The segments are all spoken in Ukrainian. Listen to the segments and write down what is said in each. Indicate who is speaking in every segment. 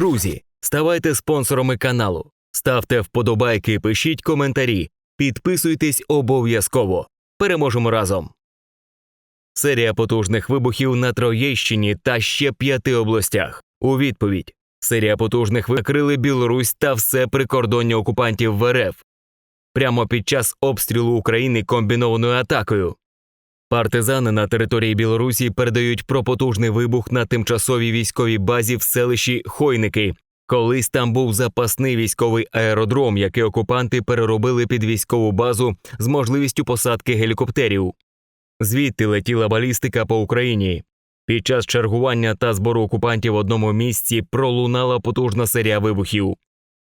Speaker 1: Друзі, ставайте спонсорами каналу, ставте вподобайки, пишіть коментарі, підписуйтесь обов'язково. Переможемо разом. Серія потужних вибухів на Троєщині та ще п'яти областях. У відповідь серія потужних викрили Білорусь та все прикордоння окупантів в РФ прямо під час обстрілу України комбінованою атакою. Партизани на території Білорусі передають про потужний вибух на тимчасовій військовій базі в селищі Хойники. Колись там був запасний військовий аеродром, який окупанти переробили під військову базу з можливістю посадки гелікоптерів. Звідти летіла балістика по Україні. Під час чергування та збору окупантів в одному місці пролунала потужна серія вибухів.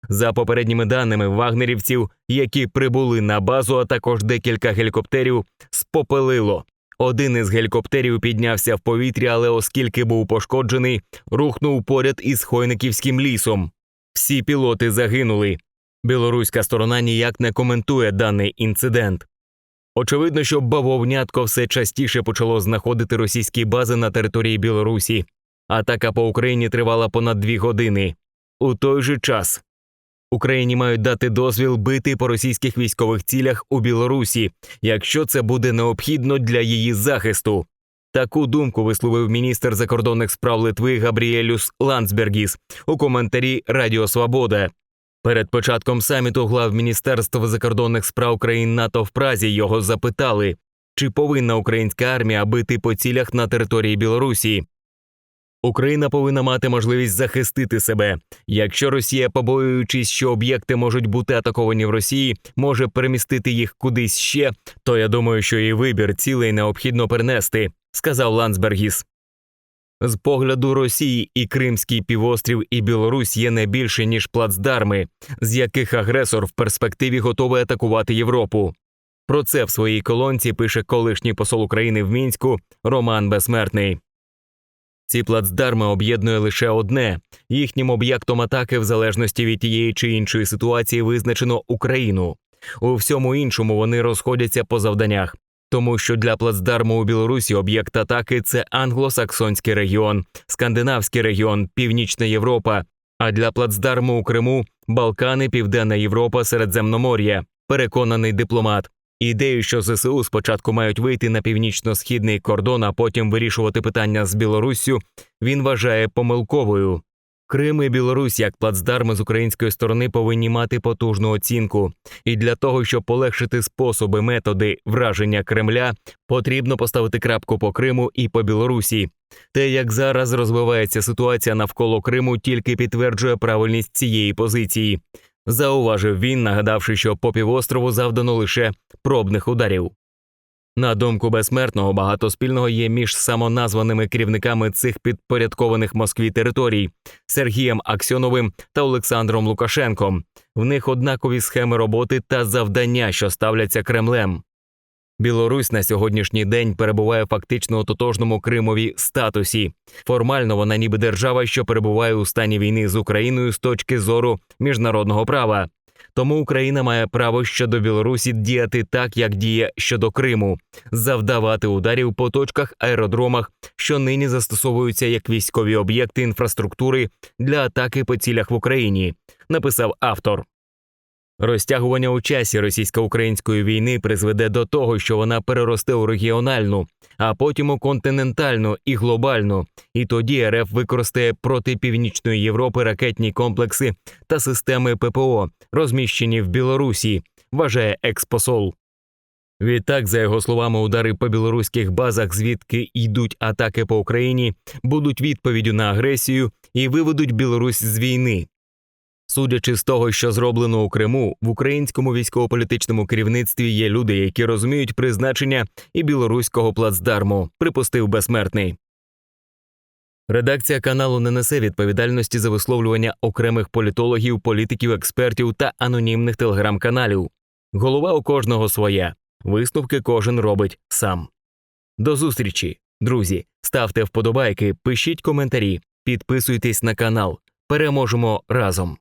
Speaker 1: За попередніми даними вагнерівців, які прибули на базу, а також декілька гелікоптерів, спопелило. Один із гелікоптерів піднявся в повітря, але оскільки був пошкоджений, рухнув поряд із Хойниківським лісом. Всі пілоти загинули. Білоруська сторона ніяк не коментує даний інцидент. Очевидно, що бавовнятко все частіше почало знаходити російські бази на території Білорусі. Атака по Україні тривала понад дві години. У той же час Україні мають дати дозвіл бити по російських військових цілях у Білорусі, якщо це буде необхідно для її захисту. Таку думку висловив міністр закордонних справ Литви Габріелюс Ландсбергіс у коментарі Радіо Свобода. Перед початком саміту глав Міністерства закордонних справ країн НАТО в Празі його запитали, чи повинна українська армія бити по цілях на території Білорусі. Україна повинна мати можливість захистити себе. Якщо Росія, побоюючись, що об'єкти можуть бути атаковані в Росії, може перемістити їх кудись ще, то я думаю, що і вибір цілей необхідно перенести, сказав Ландсбергіс. З погляду Росії і Кримський півострів і Білорусь є не більше ніж плацдарми, з яких агресор в перспективі готовий атакувати Європу. Про це в своїй колонці пише колишній посол України в мінську Роман Безсмертний. Ці плацдарми об'єднує лише одне їхнім об'єктом атаки, в залежності від тієї чи іншої ситуації, визначено Україну. У всьому іншому вони розходяться по завданнях, тому що для плацдарму у Білорусі об'єкт атаки це англосаксонський регіон, скандинавський регіон, Північна Європа. А для плацдарму у Криму Балкани, Південна Європа, Середземномор'я. Переконаний дипломат. Ідею, що ЗСУ спочатку мають вийти на північно-східний кордон, а потім вирішувати питання з Білоруссю, він вважає помилковою. Крим і Білорусь як плацдарми з української сторони повинні мати потужну оцінку. І для того, щоб полегшити способи, методи враження Кремля, потрібно поставити крапку по Криму і по Білорусі. Те, як зараз розвивається ситуація навколо Криму, тільки підтверджує правильність цієї позиції. Зауважив він, нагадавши, що по півострову завдано лише пробних ударів. На думку безсмертного, багато спільного є між самоназваними керівниками цих підпорядкованих Москві територій Сергієм Аксьоновим та Олександром Лукашенком. В них однакові схеми роботи та завдання, що ставляться Кремлем. Білорусь на сьогоднішній день перебуває фактично у тотожному Кримові статусі. Формально вона ніби держава, що перебуває у стані війни з Україною з точки зору міжнародного права. Тому Україна має право щодо Білорусі діяти так, як діє щодо Криму, завдавати ударів по точках аеродромах, що нині застосовуються як військові об'єкти інфраструктури для атаки по цілях в Україні, написав автор. Розтягування у часі російсько-української війни призведе до того, що вона переросте у регіональну, а потім у континентальну і глобальну, і тоді РФ використає проти північної Європи ракетні комплекси та системи ППО, розміщені в Білорусі, вважає експосол. Відтак, за його словами, удари по білоруських базах, звідки йдуть атаки по Україні, будуть відповіддю на агресію і виведуть Білорусь з війни. Судячи з того, що зроблено у Криму, в українському військово-політичному керівництві є люди, які розуміють призначення і білоруського плацдарму, припустив безсмертний. Редакція каналу не несе відповідальності за висловлювання окремих політологів, політиків, експертів та анонімних телеграм-каналів. Голова у кожного своя. Висновки кожен робить сам. До зустрічі, друзі. Ставте вподобайки, пишіть коментарі, підписуйтесь на канал. Переможемо разом.